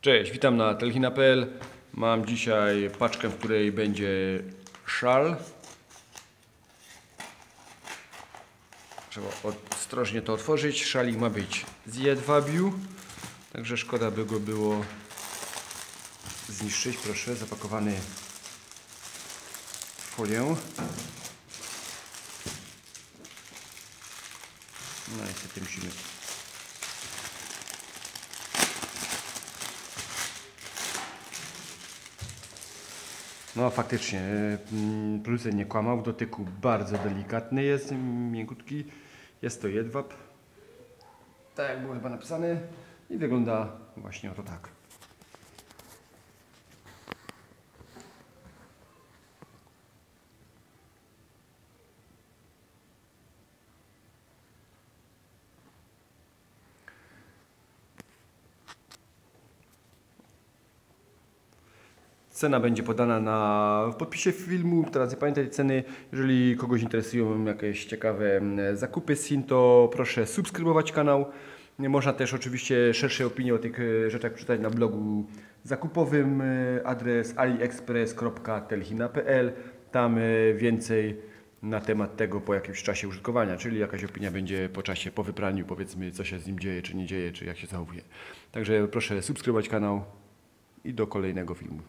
Cześć, witam na telchina.pl. Mam dzisiaj paczkę, w której będzie szal. Trzeba ostrożnie to otworzyć. Szalik ma być z jedwabiu, także szkoda by go było zniszczyć. Proszę, zapakowany w folię. No niestety musimy No faktycznie, mm, producent nie kłamał, w dotyku bardzo delikatny jest, miękutki. Jest to jedwab, tak jak było chyba napisane i wygląda właśnie oto tak. Cena będzie podana na, w podpisie filmu. Teraz nie pamiętam tej ceny. Jeżeli kogoś interesują jakieś ciekawe mm, zakupy Sin, to proszę subskrybować kanał. Można też oczywiście szersze opinie o tych e, rzeczach przeczytać na blogu zakupowym. e, Adres aliexpress.telchina.pl. Tam e, więcej na temat tego po jakimś czasie użytkowania, czyli jakaś opinia będzie po czasie, po wypraniu, powiedzmy, co się z nim dzieje, czy nie dzieje, czy jak się zachowuje. Także proszę subskrybować kanał i do kolejnego filmu.